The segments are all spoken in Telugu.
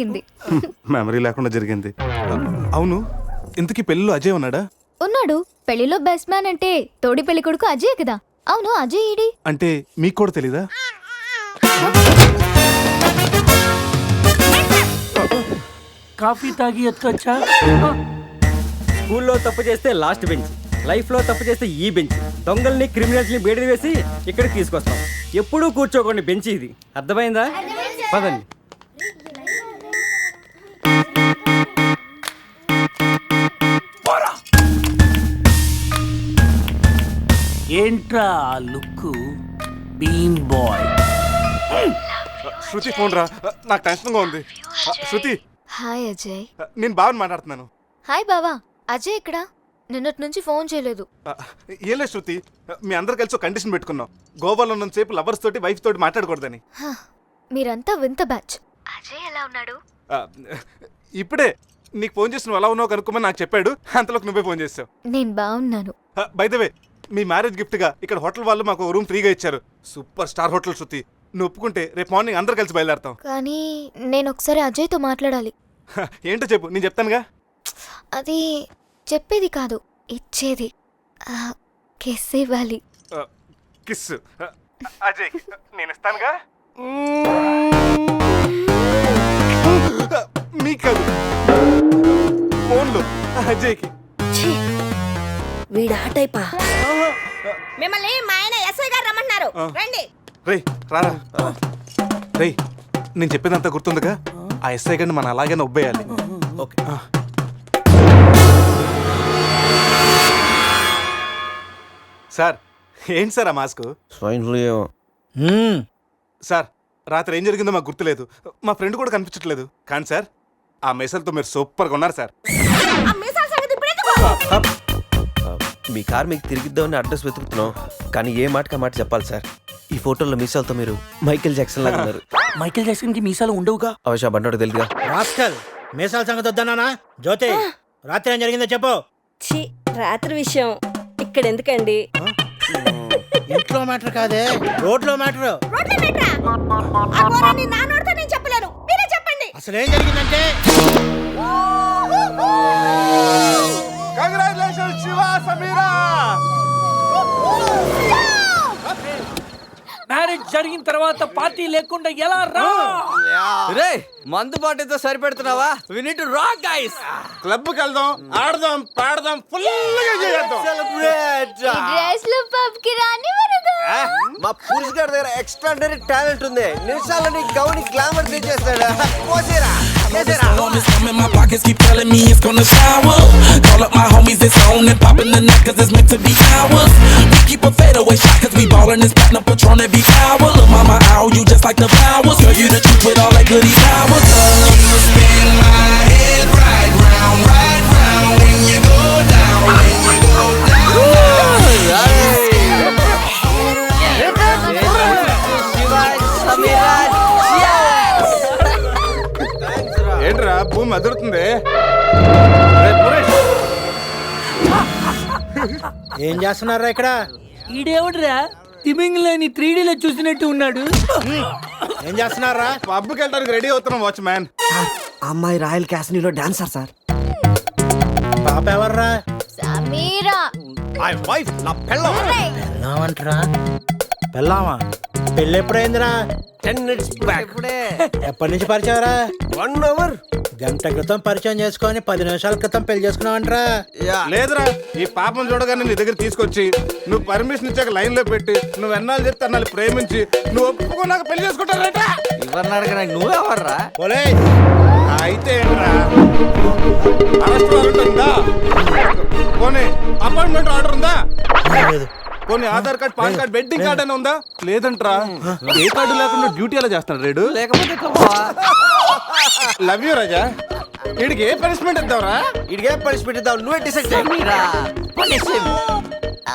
జరిగింది మెమరీ లేకుండా జరిగింది అవును ఇంతకీ పెళ్ళిలో అజయ్ ఉన్నాడా ఉన్నాడు పెళ్లిలో బెస్ట్ మ్యాన్ అంటే తోడి పెళ్లి కొడుకు అజయ్ కదా అవును అజయ్ ఈడి అంటే మీకు కూడా తెలీదా కాఫీ తాగి ఎత్తుకొచ్చా స్కూల్లో తప్పు చేస్తే లాస్ట్ బెంచ్ లైఫ్లో తప్పు చేస్తే ఈ బెంచ్ దొంగల్ని క్రిమినల్స్ని బేడి వేసి ఇక్కడికి తీసుకొస్తాం ఎప్పుడూ కూర్చోకండి బెంచ్ ఇది అర్థమైందా పదండి ఏంట్రా ఆ లుక్ బీమ్ బాయ్ శృతి ఫోన్ రా నాకు టెన్షన్గా ఉంది శృతి హాయ్ అజయ్ నేను బావని మాట్లాడుతున్నాను హాయ్ బావా అజయ్ ఇక్కడ నిన్నటి నుంచి ఫోన్ చేయలేదు ఆ, లేదు శృతి ఆ, మీ అందరు కలిసి ఒక కండిషన్ పెట్టుకున్నాం గోవాలో ఉన్నంతసేపు లవర్స్ తోటి వైఫ్ తోటి మాట్లాడకూడదని హ, మీరంతా వింత బ్యాచ్ అజయ్ ఎలా ఉన్నాడు ఇప్పుడే నీకు ఫోన్ చేసి నువ్వు ఎలా ఉన్నావు కనుక్కోమని నాకు చెప్పాడు అంతలోకి నువ్వే ఫోన్ చేసావు నేను బాగున్నాను బై ద వే మీ మ్యారేజ్ గిఫ్ట్గా ఇక్కడ హోటల్ వాళ్ళు మాకు రూమ్ ఫ్రీగా ఇచ్చారు సూపర్ స్టార్ హోటల్ శృతి నువ్వు ఒప్పుకుంటే రేపు మార్నింగ్ అందరు కలిసి బయలుదేరతాం కానీ నేను ఒకసారి అజయ్తో మాట్లాడాలి ఏంటో చెప్పు నేను చెప్తానుగా అది చెప్పేది కాదు ఇచ్చేది కిస్ ఇవ్వాలి కిస్ అజయ్ నేను ఇస్తానుగా మీకు కాదు ఫోన్లో అజయ్కి వీడు ఆ మిమ్మల్ని మా ఆయన ఎస్ఐ గారు రమ్మన్నారు రండి రే రారా రే నేను చెప్పేదంతా గుర్తుందిగా ఆ ఎస్ఐ గారిని మనం అలాగే నొబ్బేయాలి ఓకే సార్ ఏంటి సార్ ఆ మాస్క్ స్వైన్ సార్ రాత్రి ఏం జరిగిందో మాకు గుర్తులేదు మా ఫ్రెండ్ కూడా కనిపించట్లేదు కానీ సార్ ఆ మెసల్తో మీరు సూపర్గా ఉన్నారు సార్ మీ కార్ మీకు తిరిగిద్దామని అడ్రస్ వెతుకుతున్నాం కానీ ఏ మాటకి మాట చెప్పాలి సార్ ఈ ఫోటోలో మీసాలతో మీరు మైకేల్ జాక్సన్ లాగా ఉన్నారు మైకేల్ జాక్సన్ కి మీసాలు ఉండవుగా అవశా బండోడు తెలుగా రాస్కల్ మీసాల సంగతి వద్దన్నానా జ్యోతి రాత్రి ఏం జరిగిందో చెప్పు ఛీ రాత్రి విషయం ఇక్కడ ఎందుకండి ఇంట్లో మ్యాటర్ కాదే రోడ్లో మ్యాటర్ అసలు ఏం జరిగిందంటే సమీరా మ్యారేజ్ జరిగిన తర్వాత పార్టీ లేకుండా ఎలా రా రే మందు పార్టీతో సరిపెడుతున్నావా వి నీడ్ రా గైస్ క్లబ్ కి వెళ్దాం ఆడదాం పాడదాం ఫుల్ గా చేద్దాం సెలబ్రేట్ డ్రెస్ లో పబ్ కి రాని మా పురుష్ గారి దగ్గర ఎక్స్ట్రాడనరీ టాలెంట్ ఉంది నిమిషాలని గౌని గ్లామర్ తెచ్చేస్తాడు పోసేరా know this storm is coming. My pockets keep telling me it's gonna shower. Call up my homies, it's on and popping the neck, cause it's meant to be ours. We keep a fadeaway shot, cause we ballin' this platinum patron every hour. Look, mama, ow, you just like the flowers. Girl, you the truth with all that goodie powers. Love, you spin my head. భూమి అదురుతుంది ఏం చేస్తున్నారా ఇక్కడ ఈడేవిడ్రా తిమింగిలని త్రీడీలో చూసినట్టు ఉన్నాడు ఏం చేస్తున్నారా పబ్కి వెళ్ళడానికి రెడీ అవుతున్నాం వాచ్ మ్యాన్ అమ్మాయి రాయల్ క్యాసినీలో డాన్సర్ సార్ పాప ఎవర్రా సమీరా మై వైఫ్ నా పెళ్ళం పెళ్ళామంటరా పెళ్ళామా పెళ్ళి ఎప్పుడైందిరా టెన్ మినిట్స్ బ్యాక్ ఎప్పటి నుంచి పరిచయరా వన్ అవర్ గంట క్రితం పరిచయం చేసుకొని పది నిమిషాల క్రితం పెళ్లి చేసుకున్నావంట్రా లేదురా ఈ పాపం చూడగానే నీ దగ్గర తీసుకొచ్చి నువ్వు పర్మిషన్ ఇచ్చాక లైన్ లో పెట్టి నువ్వు ఎన్నాళ్ళు చెప్తే అన్నాళ్ళు ప్రేమించి నువ్వు ఒప్పుకున్నాక పెళ్లి చేసుకుంటారట ఇవన్నాడు నాకు నువ్వెవర్రా ఒలే అయితే అరెస్ట్ వారెంట్ ఉందా పోనీ అపాయింట్మెంట్ ఆర్డర్ ఉందా కొన్ని Aadhaar card PAN card wedding card అని ఉందా లేదంట్రా ఏ కార్డు లేకుండా డ్యూటీ ఎలా చేస్తాడు రేడు లేకపోతే లవ్ యూ రాజా వీడికి ఏ పనిష్మెంట్ ఇద్దాంరా వీడికి ఏ పనిష్మెంట్ ఇద్దాం నువ్వే డిసైడ్ చేయరా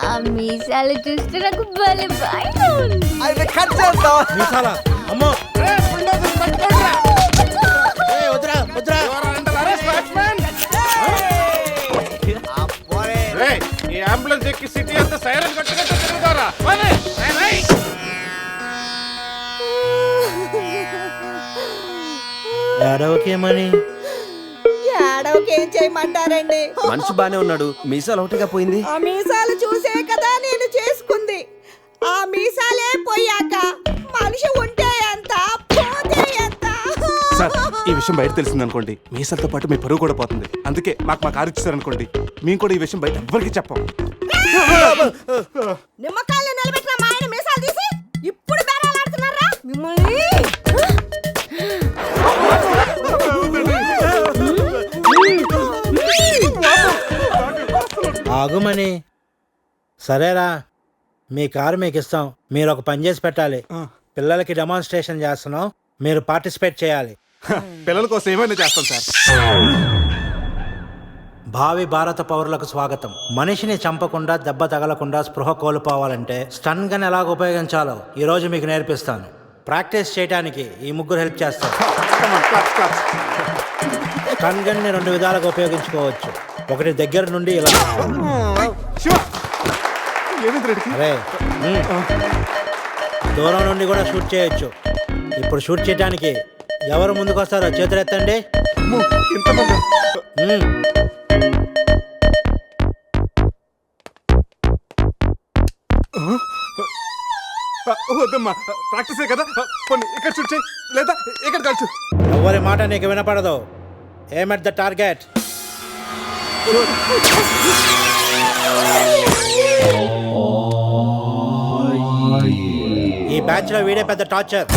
ఆ మీసాలు చూస్తే నాకు భలే భయం ఉంది. అది కట్ చేద్దాం మీసాలా అమ్మో వద్దురా వద్దురా అంబులెన్స్ ఎక్కి సిటీ అంతా సైరన్ కొట్టుకుంటూ తిరుగుతారా ఏడవకేమని ఏం చేయమంటారండి మనిషి బానే ఉన్నాడు మీసాలు ఒకటిగా పోయింది ఆ మీసాలు చూసే కదా నేను చేసుకుంది ఆ మీసాలే పోయాక మనిషి ఉంటే ఎంత పోతే ఎంత ఈ విషయం బయట తెలిసింది అనుకోండి మీసాలతో పాటు మీ పరువు కూడా పోతుంది అందుకే మాకు మా కారు ఇచ్చారనుకోండి మేము కూడా ఈ విషయం బయట ఎవ్వరికి చెప్పం నిమ్మకాయలు నిలబెట్టి ఆగుమని సరేరా మీ కారు మీకు ఇస్తాం మీరు ఒక పని చేసి పెట్టాలి పిల్లలకి డెమాన్స్ట్రేషన్ చేస్తున్నాం మీరు పార్టిసిపేట్ చేయాలి పిల్లల కోసం ఏమైనా చేస్తాం సార్ భావి భారత పౌరులకు స్వాగతం మనిషిని చంపకుండా దెబ్బ తగలకుండా స్పృహ కోల్పోవాలంటే స్టన్ గన్ ఎలాగ ఉపయోగించాలో ఈ రోజు మీకు నేర్పిస్తాను ప్రాక్టీస్ చేయడానికి ఈ ముగ్గురు హెల్ప్ చేస్తారు స్టన్ గన్ని రెండు విధాలుగా ఉపయోగించుకోవచ్చు ఒకటి దగ్గర నుండి ఇలా అరే దూరం నుండి కూడా షూట్ చేయొచ్చు ఇప్పుడు షూట్ చేయడానికి ఎవరు ముందుకు వస్తారో చేతులు ప్రాక్టీసే కదా కొన్ని ఇక్కడ చూడ్ లేదా ఇక్కడ కలిసి ఎవరి మాట నీకు వినపడదు ఎయిమ్ ద టార్గెట్ ఈ బ్యాచ్ లో వీడే పెద్ద టార్చర్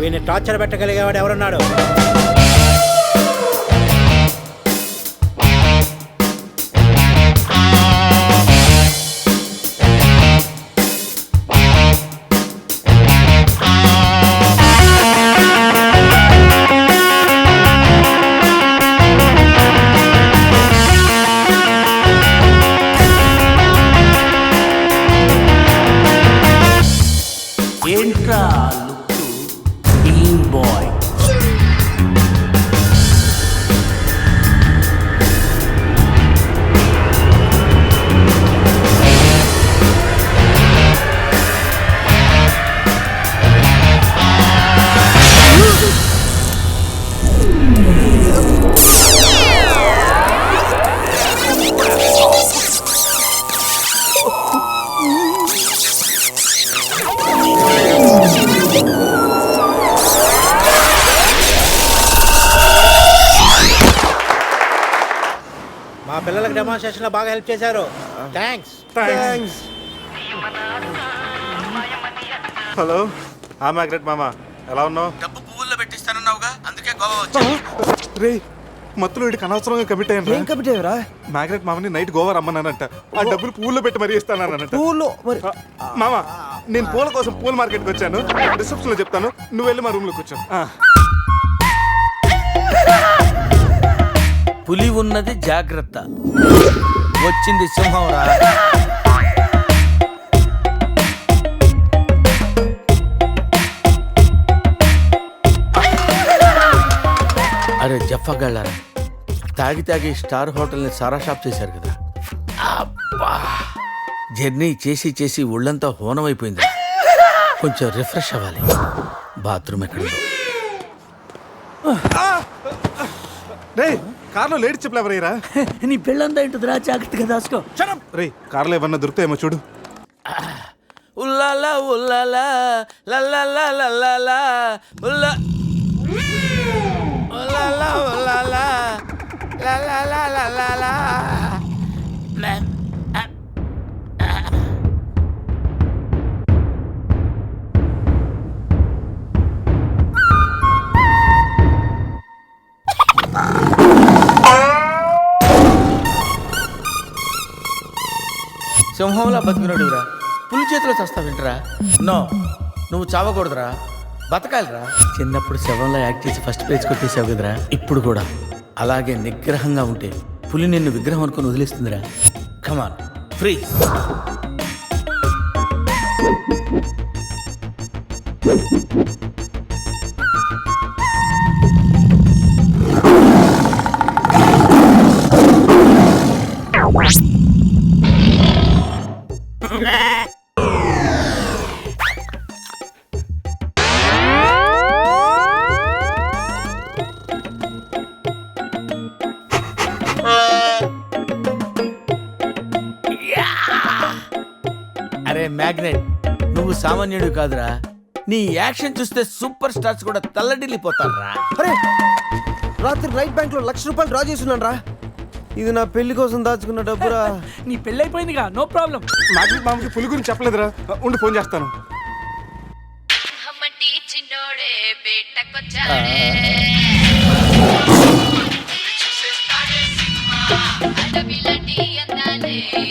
వీడిని టార్చర్ పెట్టగలిగేవాడు ఎవరున్నాడు పిల్లలకు లో బాగా హెల్ప్ చేశారు థ్యాంక్స్ థ్యాంక్స్ హలో ఆ మ్యాగ్రెట్ మామ ఎలా ఉన్నావు డబ్బు పువ్వుల్లో పెట్టిస్తానన్నావుగా అందుకే గోవా వచ్చా రే మత్తులో ఇటు అనవసరంగా కమిట్ అయ్యాను ఏం కమిట్ అయ్యారా మ్యాగ్రెట్ మామని నైట్ గోవా రమ్మన్నానంట ఆ డబ్బులు పూల్లో పెట్టి మరీ ఇస్తానన్నానంట పూలు మరి మామ నేను పూల కోసం పూల మార్కెట్కి వచ్చాను రిసెప్షన్లో చెప్తాను నువ్వు వెళ్ళి మా రూమ్లోకి వచ్చావు పులి ఉన్నది జాగ్రత్త వచ్చింది సింహం రా అరే జఫగళ్ళారా తాగి తాగి స్టార్ హోటల్ని సారా షాప్ చేశారు కదా అబ్బా జర్నీ చేసి చేసి ఒళ్ళంతా హోనమైపోయింది కొంచెం రిఫ్రెష్ అవ్వాలి బాత్రూమ్ ఎక్కడ కార్లో లేడీ చెప్పులు ఎవరయ్యారా నీ పెళ్ళంతా ఏంటిదిరా జాగ్రత్తగా దాచుకో రే కార్లో ఏమన్నా దొరుకుతాయేమో చూడు ఉల్లాలా ఉల్లాలా లల్లాలా లల్లాలా ఉల్లా ఉల్లాలా ఉల్లాలా లల్లాలా లల్లాలా సింహంలా బతికినోడురా పులి చేతిలో చస్తా వింటరా నో నువ్వు చావకూడదురా బతకాలిరా చిన్నప్పుడు శవంలో యాక్ట్ చేసి ఫస్ట్ పేజ్ కొట్టేసావు కదరా ఇప్పుడు కూడా అలాగే నిగ్రహంగా ఉంటే పులి నిన్ను విగ్రహం అనుకుని వదిలేస్తుందిరా కమాన్ ఫ్రీ సామాన్యుడు కాదురా నీ యాక్షన్ చూస్తే సూపర్ స్టార్స్ కూడా తల్లడిల్లిపోతారా అరే రాత్రి రైట్ బ్యాంక్ లో లక్ష రూపాయలు డ్రా చేస్తున్నాను రా ఇది నా పెళ్లి కోసం దాచుకున్న డబ్బురా నీ పెళ్ళి అయిపోయిందిగా నో ప్రాబ్లం నాకు మామకి పులి గురించి చెప్పలేదురా ఉండి ఫోన్ చేస్తాను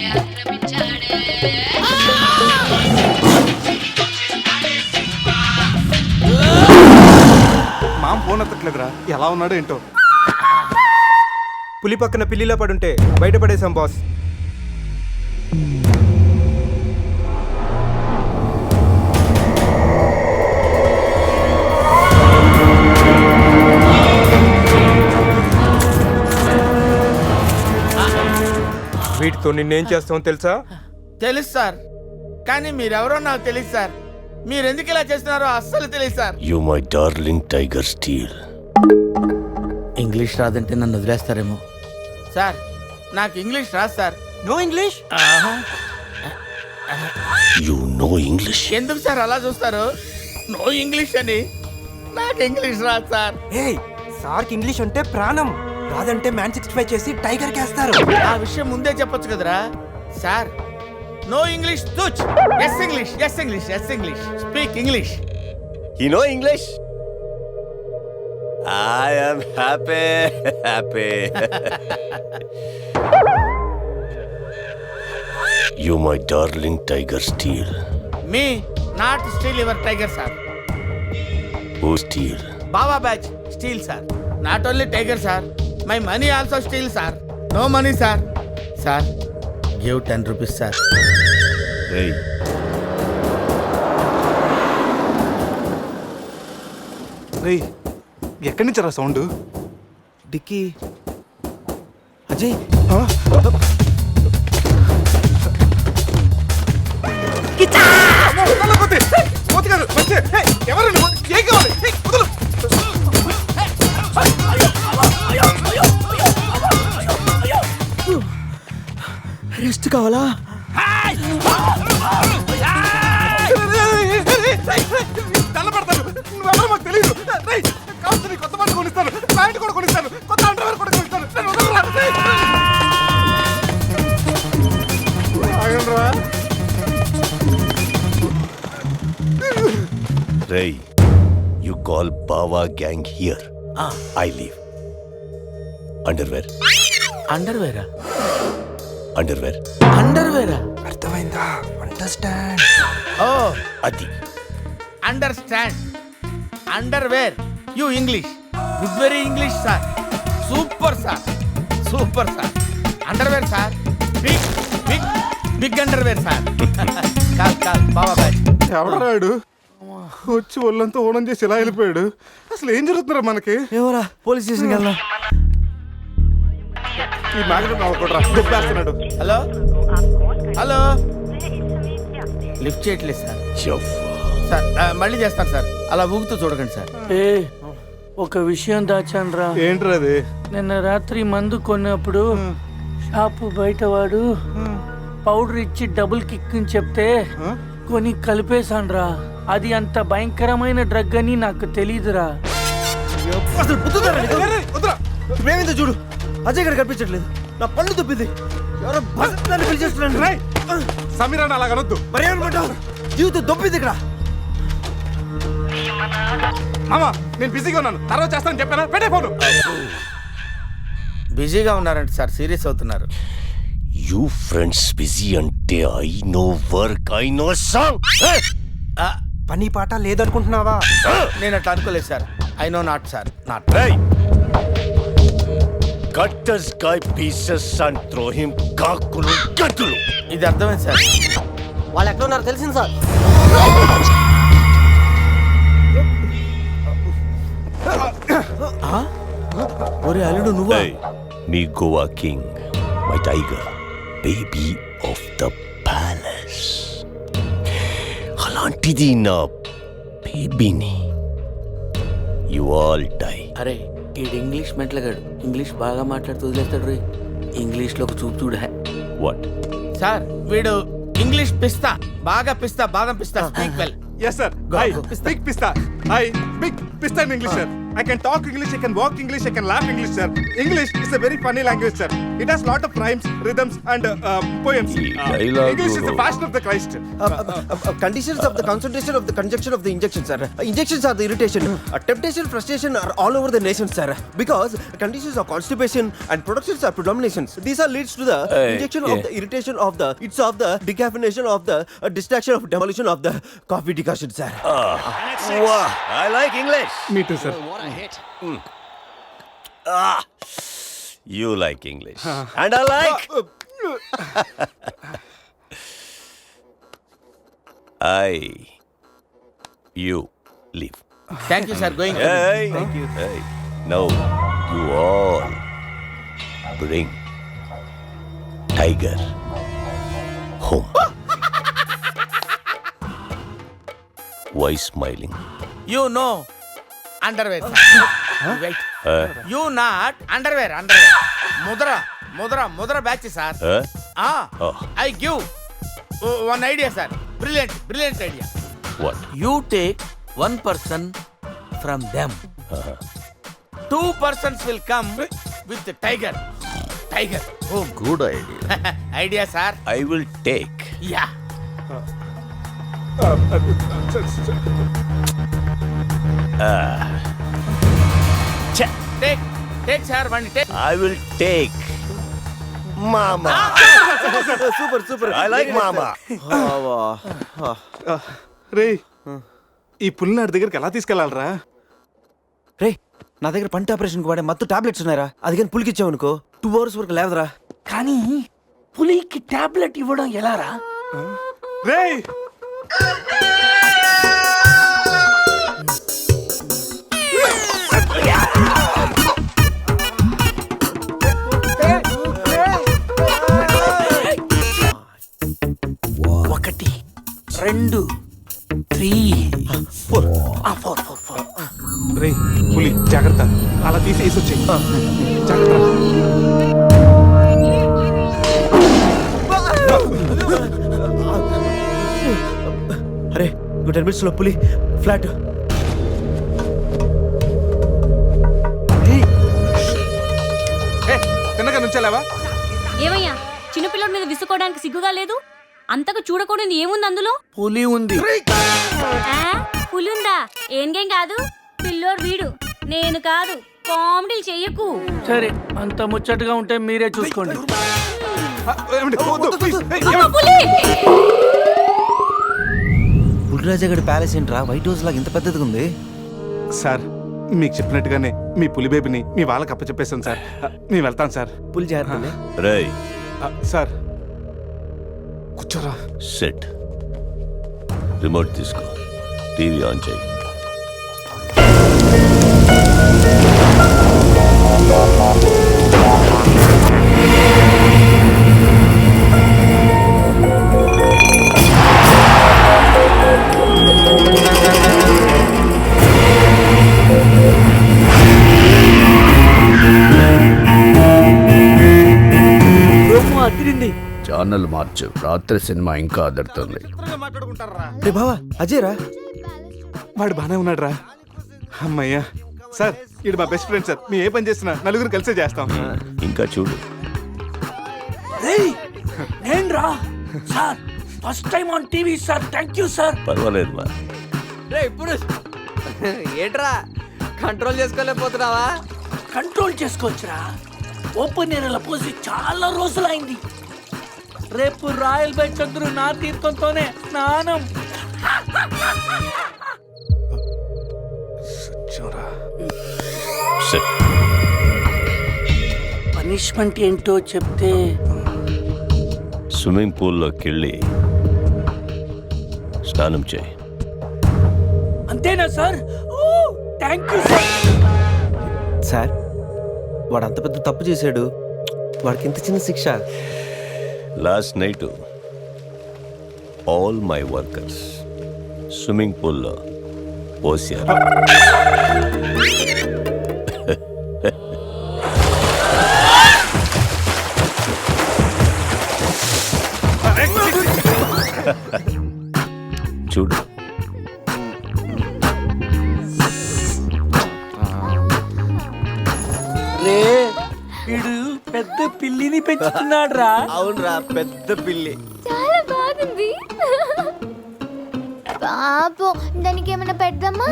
Yeah. ఫోన్ ఎలా ఉన్నాడో ఏంటో పులి పక్కన పిల్లిలో పడుంటే బయటపడేశాం బాస్ వీటితో నిన్నేం చేస్తామో తెలుసా తెలుసు సార్ కానీ మీరెవరో నాకు తెలుసు సార్ మీరు ఎందుకు ఇలా చేస్తున్నారో అస్సలు తెలియదు sir you my darling tiger steel English రాదంటే నన్ను వదిలేస్తారేమో సార్ నాకు ఇంగ్లీష్ రాదు sir no English you no English ఎందుకు సార్ అలా చూస్తారు నో ఇంగ్లీష్ అని నాకు ఇంగ్లీష్ రాదు సార్ ఏయ్ సార్కి ఇంగ్లీష్ అంటే ప్రాణం రాదంటే మ్యాన్ సిక్స్టీ ఫైవ్ చేసి టైగర్ కేస్తారు ఆ విషయం ముందే చెప్పొచ్చు కదరా sir No English, Tuch. Yes, English. Yes, English. Yes, English. Speak English. You know English? I am happy, happy. You, my darling tiger, steal. Me? Not steal your tiger, sir. Who steal? Baba Badge steal, sir. Not only tiger, sir. My money also steal, sir. No money, sir. Sir, give ten rupees sir ఎక్కడి నుంచి రా సౌండ్ డిక్కి అజయ్ ఎవరండి ఏం కావాలి రెస్ట్ కావాలా మాకు కొత్త కూడా కొత్త రై యు కాల్ బావా gang here I leave underwear అండర్వేరా underwear underwear అర్థమైందా అండర్స్టాండ్ ఓ అది understand underwear you English good very English sir super sir super sir underwear sir big big big underwear sir call call Baba boy ఎవడరాడు వచ్చి ఒళ్ళంతా ఓనం చేసి ఇలా వెళ్ళిపోయాడు అసలు ఏం జరుగుతున్నారా మనకి ఎవరా పోలీస్ స్టేషన్కి వెళ్దాం ఈ మ్యాగ్నెట్ అవ్వకూడరా దుబ్బేస్తున్నాడు హలో హలో లిఫ్ట్ చేయట్లేదు సార్ సార్ మళ్ళీ చేస్తాను సార్ అలా ఊగుతూ చూడకండి సార్ ఏ ఒక విషయం దాచానురా ఏంట్రా అది నిన్న రాత్రి మందు కొన్నప్పుడు షాపు బయటవాడు పౌడర్ ఇచ్చి డబుల్ కిక్ అని చెప్తే కొని కలిపేశాన్రా అది అంత భయంకరమైన డ్రగ్ అని నాకు తెలియదురా చూడు అజయ్ ఇక్కడ కనిపించట్లేదు నా పళ్ళు తప్పింది ఎవరో భగత్ పిలిచేస్తున్నాను రై సమీరా అలా కలొద్దు మరి ఏమనుకుంటావు జీవితం దొప్పింది ఇక్కడ మామ నేను బిజీగా ఉన్నాను తర్వాత చేస్తాను చెప్పాను పెట్టే ఫోను బిజీగా ఉన్నారంట సార్ సీరియస్ అవుతున్నారు యూ ఫ్రెండ్స్ బిజీ అంటే I no work I no song పని పాట లేదనుకుంటున్నావా నేను అట్లా అనుకోలేదు sir I no not sir not right cutters Kai pieces and throw him కాకులు గతులు ఇది అర్థమైంది సార్ వాళ్ళు ఎక్కడ ఉన్నారో తెలిసింది సార్ ఒరే అల్లుడు నువ్వు మీ Goa king my tiger baby of the palace అలాంటిది నా బేబీని యు ఆల్ టై అరే ఈడు ఇంగ్లీష్ మెట్లగాడు ఇంగ్లీష్ బాగా మాట్లాడుతూ వదిలేస్తాడు రే ఇంగ్లీష్ లో చూపు చూడ వాట్ సార్ వీడు ఇంగ్లీష్ పిస్తా బాగా పిస్తా బాదం పిస్తా speak well yes sir big pista I big pista English sir I can talk English, I can walk English, I can laugh English, sir. English is a very funny language, sir. It has lot of rhymes, rhythms, and uh, um, uh, poems. Uh, English is the passion of the Christ. Uh, uh, uh, uh, uh, conditions of the concentration of the conjunction of the injection, sir. Uh, injections are the irritation. Uh, temptation, frustration are all over the nation, sir. Because conditions of constipation and productions are predominations. These are leads to the injection yeah. of the irritation of the it's of the decaffeination of the uh, distraction of demolition of the coffee decoction, sir. Ah. Wow, I like English. Me too, sir a hmm. hit. Hmm. Ah, you like English. and I like. Ah, uh, uh. I. You leave. Thank you, sir. Going. Hey, Thank you. Hey. Now, you all bring Tiger home. Why smiling? You know, underwear you not underwear underwear Mudra ముద్ర Mudra batch sir I give one idea sir brilliant brilliant idea what you take one person from them two persons will come with tiger tiger oh good idea idea sir I will take yeah take I will take super super I like మామా రే ఈ పుల్ నాడు దగ్గరికి ఎలా తీసుకెళ్లాలరా రే నా దగ్గర పంట ఆపరేషన్కి వాడే మత్తు టాబ్లెట్స్ ఉన్నాయరా అది కానీ పులికి ఇచ్చామనుకో టూ అవర్స్ వరకు లేదరా కానీ పులికి టాబ్లెట్ ఇవ్వడం రా రే రెండు three four four four four రే పులి జాగ్రత్త అలా తీసేసి వచ్చాయి అరే నువ్వు టెన్ మినిట్స్లో పులి ఫ్లాట్ తిన్నగా నుంచలేవా ఏమయ్యా చిన్నపిల్లడి మీద విసుకోవడానికి సిగ్గుగా లేదు అంతకు చూడకూడదు ఏముంది అందులో పులి ఉంది పులి ఉందా ఏం గేం కాదు పిల్లోడు వీడు నేను కాదు కామెడీలు చెయ్యకు సరే అంత ముచ్చటగా ఉంటే మీరే చూసుకోండి అమ్మ, ప్యాలెస్ ఏంట్రా వైట్ హౌస్ లాగా ఇంత పెద్దది ఉంది సార్ మీకు చెప్పినట్టుగానే మీ పులి బేబీని మీ వాళ్ళకి అప్పచెప్పేసాను సార్ మేము వెళ్తాం సార్ పులి జాగ్రత్త రేయ్ సార్ కూర్చోరా సెట్ రిమోట్ తీసుకో టీవీ ఆన్ చేయి ఛానల్ మార్చు రాత్రి సినిమా ఇంకా అదరుతుంది రే బావా అజయ్ రా వాడు బానే ఉన్నాడు రా అమ్మయ్యా సార్ ఇది మా బెస్ట్ ఫ్రెండ్ సార్ మేము ఏ పని చేసినా నలుగురు కలిసే చేస్తాం ఇంకా చూడు ఏంట్రా sir first time on TV sir thank you sir పర్వాలేదు మా రే ఇప్పుడు ఏంట్రా కంట్రోల్ చేసుకోలేకపోతున్నావా కంట్రోల్ చేసుకోవచ్చురా ఓపెన్ ఏరియాలో పోసి చాలా రోజులైంది రేపు రాయల్ బై చంద్రు నా తీర్థంతోనే స్నానం పనిష్మెంట్ ఏంటో చెప్తే స్విమ్మింగ్ పూల్లోకి వెళ్ళి స్నానం చేయి అంతేనా sir thank you sir sir వాడు అంత పెద్ద తప్పు చేశాడు వాడికి ఇంత చిన్న శిక్ష last night all my workers swimming పూల్లో పోసారు చూడు పెద్ద పిల్లిని పెంచుతున్నాడు రా అవునరా పెద్ద పిల్లి చాలా బాగుంది పాపం దానికి ఏమైనా పెడదామా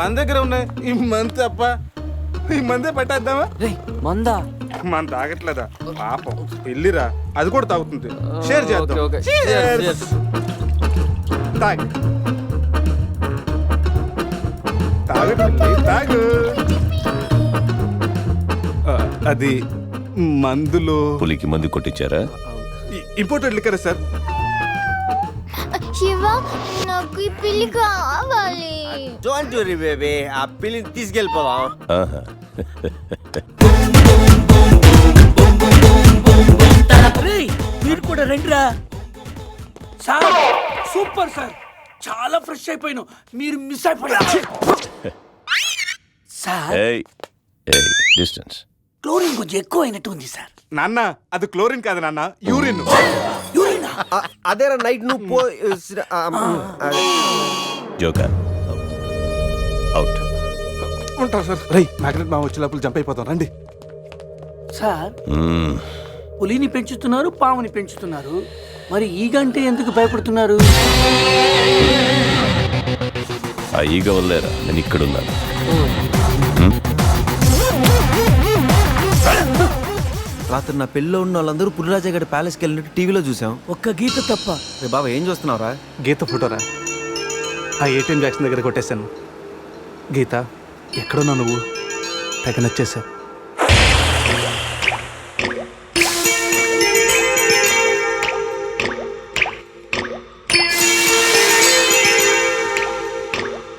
మన దగ్గర ఉన్నాయి ఈ మంత్ అప్ప ఈ మందే పెట్టేద్దామా మందా మనం తాగట్లేదా పాపం పిల్లిరా అది కూడా తాగుతుంది షేర్ చేద్దాం తాగు తాగు అది మందులు పులికి మందు కొట్టించారా ఇంపార్టెంట్ లిక్కర్ సార్ శివ నాకు ఈ పిల్లి కావాలి డోంట్ వరీ బేబీ ఆ పిల్లిని తీసుకెళ్ళిపోదాం మీరు కూడా రండిరా సార్ సూపర్ సార్ చాలా ఫ్రెష్ అయిపోయాను మీరు మిస్ అయిపోయారు సార్ ఏయ్ డిస్టెన్స్ క్లోరిన్ కొంచెం ఎక్కువ అయినట్టు ఉంది సార్ నాన్న అది క్లోరిన్ కాదు నాన్న యూరిన్ యూరిన్ అదేరా నైట్ నువ్వు పో జోకర్ అవుట్ ఉంటా సార్ రై మ్యాగ్నెట్ మా వచ్చే లోపల జంప్ అయిపోతాం రండి సార్ పులిని పెంచుతున్నారు పాముని పెంచుతున్నారు మరి ఈగంటే ఎందుకు భయపడుతున్నారు ఆ ఈగ వల్లేరా నేను ఇక్కడున్నాను రాత్రి నా పెళ్ళిలో ఉన్న వాళ్ళందరూ పులిరాజాగడ ప్యాలెస్కి వెళ్ళినట్టు టీవీలో చూసాం ఒక్క గీత తప్ప రే బాబా ఏం చూస్తున్నావురా గీత ఫోటోరా ఆ ఏటీఎం జాక్షన్ దగ్గర కొట్టేశాను గీత ఎక్కడున్నా నువ్వు తెగ